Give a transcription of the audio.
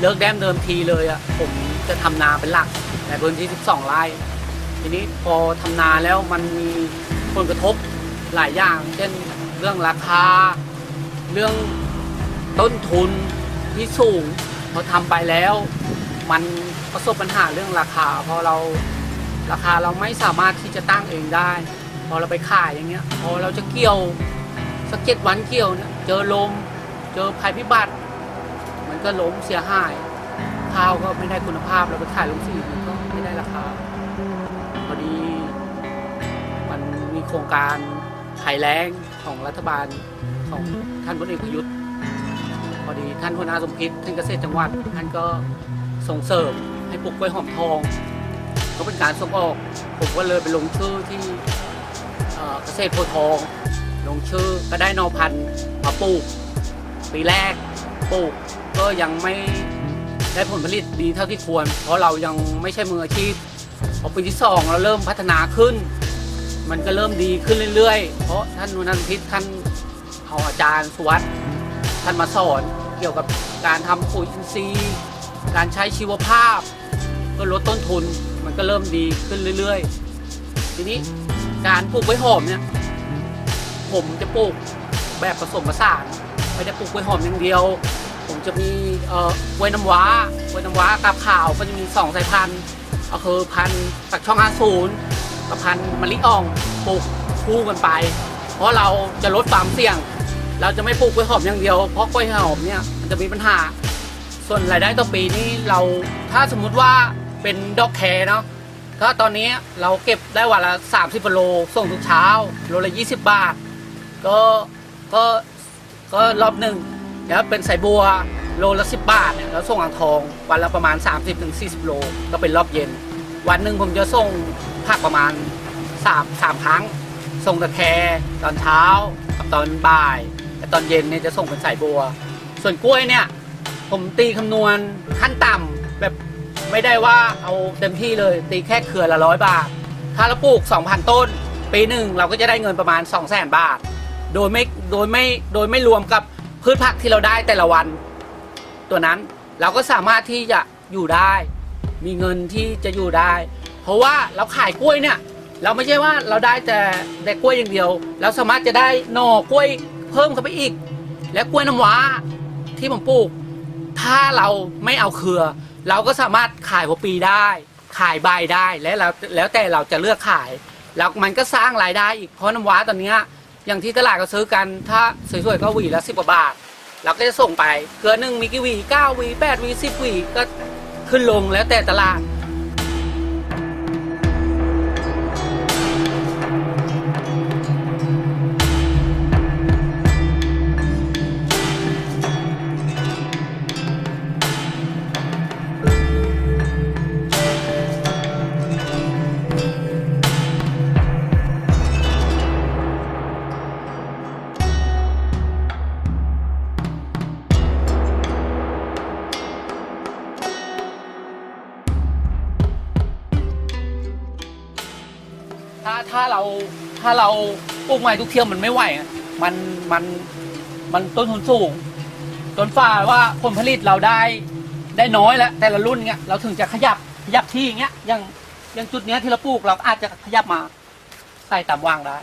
เลิกแดมเดิมทีเลยอะผมจะทำนาเป็นหลักในพื้นที่ 12 ไร่ ทีนี้พอทำนาแล้วมันมีผลกระทบหลายอย่าง เช่นเรื่องราคา เรื่องต้นทุนที่สูงพอทำไปแล้ว มันประสบปัญหาเรื่องราคาพราะเราราคาเราไม่สามารถที่จะตั้งเองได้ พอเราไปขายอย่างเงี้ย พอเราจะเกี่ยวสักเจ็ดวันเกี่ยวเนี่ยเจอลม เจอภัยพิบัติ มันก็ล้มเสียหาย ข้าวก็ไม่ได้คุณภาพเราไปขายลงสีมันก็ไม่ได้ราคาพอดีมันมีโครงการภัยแล้งของรัฐบาลของท่านพลเอกประยุทธ์พอดีท่านหัวหน้าสมคิดท่านเกษตรจังหวัดท่านก็ส่งเสริมให้ปลูกกล้วยหอมทองก็เป็นการส่งออก ผมก็เลยไปลงชื่อที่เกษตรโพทอง ลงชื่อก็ได้นอพันธุ์มาปลูกปีแรก ปลูกก็ยังไม่ได้ผลผลิตดีเท่าที่ควร เพราะเรายังไม่ใช่มืออาชีพพอปีที่สองเราเริ่มพัฒนาขึ้น มันก็เริ่มดีขึ้นเรื่อยๆ เพราะท่านนุนันทิศท่านเอาอาจารย์สุวัสด์ท่านมาสอนเกี่ยวกับการทำปุ๋ยอินทรีย์การใช้ชีวภาพ ก็ลดต้นทุนมันก็เริ่มดีขึ้นเรื่อยๆ ทีนี้การปลูกไว้หอมเนี่ยผมจะปลูกแบบผสมผสาน ไม่ได้ปลูกกล้วยหอมอย่างเดียว ผมจะมีเอ่อกล้วยน้ำว้ากล้วยน้ำว้ากับขาวก็จะมีสองสายพันธุ์ก็คือพันธุ์ปักช่อง50กับพันธุ์มะลิอ่องปลูกคู่กันไป เพราะเราจะลดความเสี่ยง เราจะไม่ปลูกกล้วยหอมอย่างเดียวเพราะกล้วยหอมเนี่ยมันจะมีปัญหา ส่วนรายได้ต่อปีนี่เราถ้าสมมุติว่าเป็นดอกแคร์เนาะก็ตอนนี้เราเก็บได้วันละ 30กิโลส่งทุกเช้าโลละ 20 บาท ก็ก็ ก็รอบหนึ่งแล้วเป็นสายบัวโลละ10บบาทเนี่ยแล้วส่งอ่างทอง วันละประมาณ 30-40 โล ก็เป็นรอบเย็น วันหนึ่งผมจะส่งผักประมาณ3 3ครั้ง ส่งตะแครตอนเช้ากับตอนบ่ายแต่ตอนเย็นเนี่ยจะส่งเป็นสายบัว ส่วนกล้วยเนี่ย ผมตีคำนวณขั้นต่ำแบบไม่ได้ว่าเอาเต็มที่เลยตีแค่เครือละร้อยบาท ถ้าเราปลูก 2,000 ต้น ปีหนึ่งเราก็จะได้เงินประมาณ 2 0 0 0 0 0 บาท โดยไม่โดยไม่โดยไม่รวมกับพืชผักที่เราได้แต่ละวัน ตัวนั้นเราก็สามารถที่จะอยู่ได้ มีเงินที่จะอยู่ได้ เพราะว่าเราขายกล้วยเนี่ย เราไม่ใช่ว่าเราได้แต่แต่กล้วยอย่างเดียว เราสามารถจะได้หน่อกล้วยเพิ่มเข้าไปอีก และกล้วยน้ำว้าที่ผมปลูก ถ้าเราไม่เอาเครือ เราก็สามารถขายหัวปีได้ ขายใบได้และเราแล้วแต่เราจะเลือกขายแล้วมันก็สร้างรายได้อีกเพราะน้ำว้าตอนเนี้ย อย่างที่ตลาดก็ซื้อกันถ้าสวยๆก็หวีละสิบกว่าบาทเราก็จะส่งไปเกลือหนึ่งมีกี่หวีเก้าหวีแปดหวีสิบหวีก็ขึ้นลงแล้วแต่ตลาด ถ้าเราถ้าเราปลูกใหม่ทุกเที่ยวมันไม่ไหวอะมันมันมันต้นทุนสูงจนฝ่าว่าผลผลิตเราได้ได้น้อยแล้วแต่ละรุ่นเงี้ยเราถึงจะขยับขยับที่อย่างเงี้ยอย่างอย่างจุดเนี้ยที่เราปลูกเราอาจจะขยับมาใส่ตามวางได้